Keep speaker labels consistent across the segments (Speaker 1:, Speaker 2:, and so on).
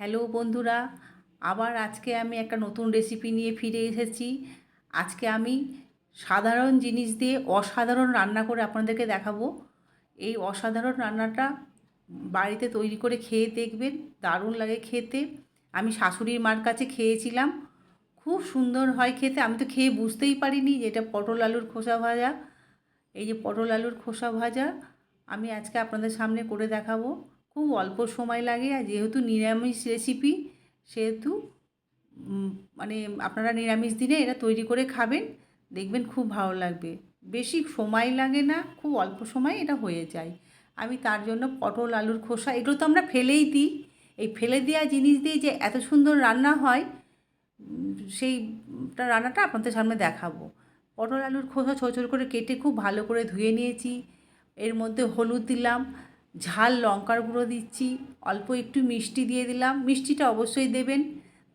Speaker 1: Hello বন্ধুরা, আবার আজকে আমি একটা নতুন রেসিপি নিয়ে ফিরে এসেছি। আজকে আমি সাধারণ জিনিস দিয়ে অসাধারণ রান্না করে আপনাদেরকে দেখাবো। এই অসাধারণ রান্নাটা বাড়িতে তৈরি করে খেয়ে দেখবেন, দারুণ লাগে খেতে। আমি শাশুড়ির মার কাছে খেয়েছিলাম, খুব সুন্দর হয় খেতে। আমি তো খেয়ে বুঝতেই পারিনি যে এটা পটল আলুর খোসা ভাজা। এই যে পটল আলুর খোসা ভাজা, আমি আজকে আপনাদের সামনে করে দেখাবো। খুব অল্প সময় লাগে আর যেহেতু নিরামিষ রেসিপি সেহেতু মানে আপনারা নিরামিষ দিনে এটা তৈরি করে খাবেন, দেখবেন খুব ভালো লাগবে। বেশি সময় লাগে না, খুব অল্প সময় এটা হয়ে যায়। আমি তার জন্য পটল, আলুর খোসা, এগুলো তো আমরা ফেলেই দিই। এই ফেলে দেওয়া জিনিস দিয়ে যে এত সুন্দর রান্না হয়, সেইটা রান্নাটা আপনাদের সামনে দেখাবো। পটল, আলুর খোসা ছোটো করে কেটে খুব ভালো করে ধুয়ে নিয়েছি। এর মধ্যে হলুদ দিলাম। ঝাল লঙ্কার গুঁড়ো দিচ্ছি, অল্প একটু মিষ্টি দিয়ে দিলাম। মিষ্টিটা অবশ্যই দেবেন,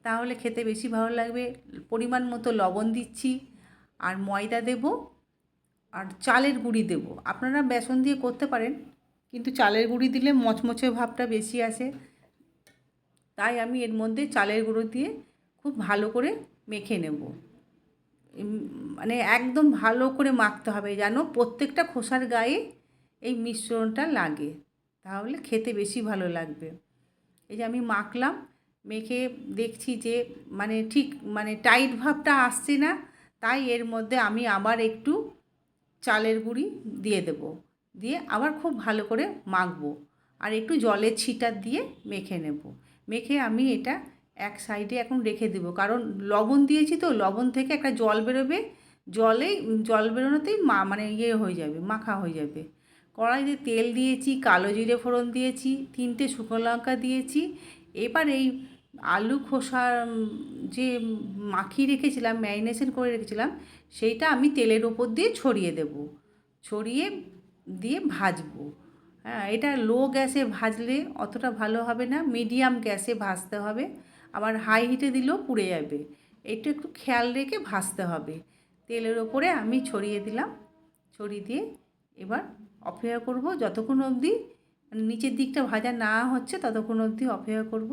Speaker 1: তাহলে খেতে বেশি ভালো লাগবে। পরিমাণ মতো লবণ দিচ্ছি, আর ময়দা দেব, আর চালের গুঁড়ি দেব। আপনারা বেসন দিয়ে করতে পারেন, কিন্তু চালের গুঁড়ি দিলে মচমচে ভাবটা বেশি আসে। তাই আমি এর মধ্যে চালের গুঁড়ো দিয়ে খুব ভালো করে মেখে নেব। মানে একদম ভালো করে মাখতে হবে যেন প্রত্যেকটা খোসার গায়ে এই মিশ্রণটা লাগে। তাহলে খেতে বেশি ভালো লাগবে। এই যে আমি মাখলাম, মেখে দেখছি যে মানে ঠিক মানে টাইট ভাবটা আসছে না, তাই এর মধ্যে আমি আবার একটু চালের গুঁড়ি দিয়ে দেব। দিয়ে আবার খুব ভালো করে মাখবো আর একটু জলের ছিটা দিয়ে মেখে নেব। মেখে আমি এটা এক সাইডে এখন রেখে দেবো। কারণ লবণ দিয়েছি তো, লবণ থেকে একটা জল বেরোবে, জলেই, জল বেরোনোতেই মা মানে ইয়ে হয়ে যাবে, মাখা হয়ে যাবে। কড়াইতে তেল দিয়েছি, কালো জিরে ফোড়ন দিয়েছি, তিনটে শুকনো লঙ্কা দিয়েছি। এবার এই আলু খোসা যে মাখিয়ে রেখেছিলাম, ম্যারিনেশন করে রেখেছিলাম, সেইটা আমি তেলের ওপর দিয়ে ছড়িয়ে দেব। ছড়িয়ে দিয়ে ভাজবো। হ্যাঁ এটা লো গ্যাসে ভাজলে অতটা ভালো হবে না, মিডিয়াম গ্যাসে ভাজতে হবে। আবার হাই হিটে দিলেও পুড়ে যাবে। এটা একটু খেয়াল রেখে ভাজতে হবে। তেলের ওপরে আমি ছড়িয়ে দিলাম। ছড়িয়ে দিয়ে এবার অপেক্ষা করব। যতক্ষণ অবধি মানে নিচের দিকটা ভাজা না হচ্ছে, ততক্ষণ অবধি অপেক্ষা করব।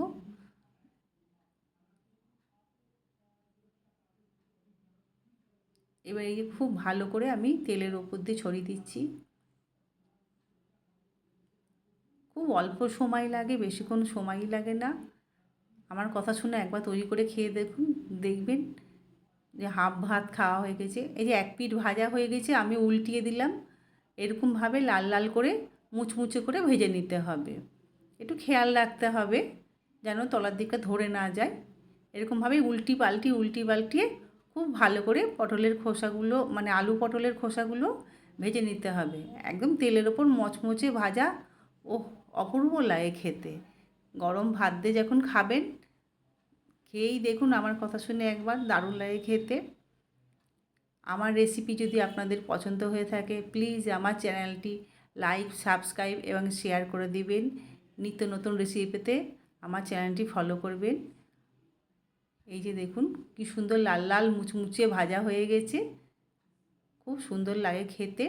Speaker 1: এবার এই খুব ভালো করে আমি তেলের ওপর দিয়ে ছড়িয়ে দিচ্ছি। খুব অল্প সময় লাগে, বেশিক্ষণ সময়ই লাগে না। আমার কথা শুনে একবার তৈরি করে খেয়ে দেখুন, দেখবেন যে হাফ ভাত খাওয়া হয়ে গেছে। এই যে এক পিঠ ভাজা হয়ে গেছে, আমি উল্টিয়ে দিলাম। এরকমভাবে লাল লাল করে মুচমুচে করে ভেজে নিতে হবে। একটু খেয়াল রাখতে হবে যেন তলার দিকটা ধরে না যায়। এরকমভাবে উল্টি পাল্টি, উল্টি পাল্টিয়ে খুব ভালো করে পটলের খোসাগুলো মানে আলু পটলের খোসাগুলো ভেজে নিতে হবে। একদম তেলের ওপর মচমচে ভাজা। ও অপূর্ব লাগে খেতে। গরম ভাত দিয়ে যখন খাবেন, খেয়েই দেখুন আমার কথা শুনে একবার দারুণ লাগে খেতে। আমার রেসিপি যদি আপনাদের পছন্দ হয়ে থাকে প্লিজ আমার চ্যানেলটি লাইক সাবস্ক্রাইব এবং শেয়ার করে দিবেন। নিত্য নতুন রেসিপি পেতে আমার চ্যানেলটি ফলো করবেন। এই যে দেখুন, কি সুন্দর লাল লাল মুচমুচে ভাজা হয়ে গেছে। খুব সুন্দর লাগে খেতে।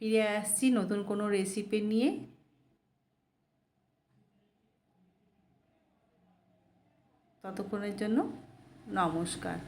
Speaker 1: ফিরে আসছি নতুন কোনো রেসিপি নিয়ে। ততক্ষণের জন্য নমস্কার।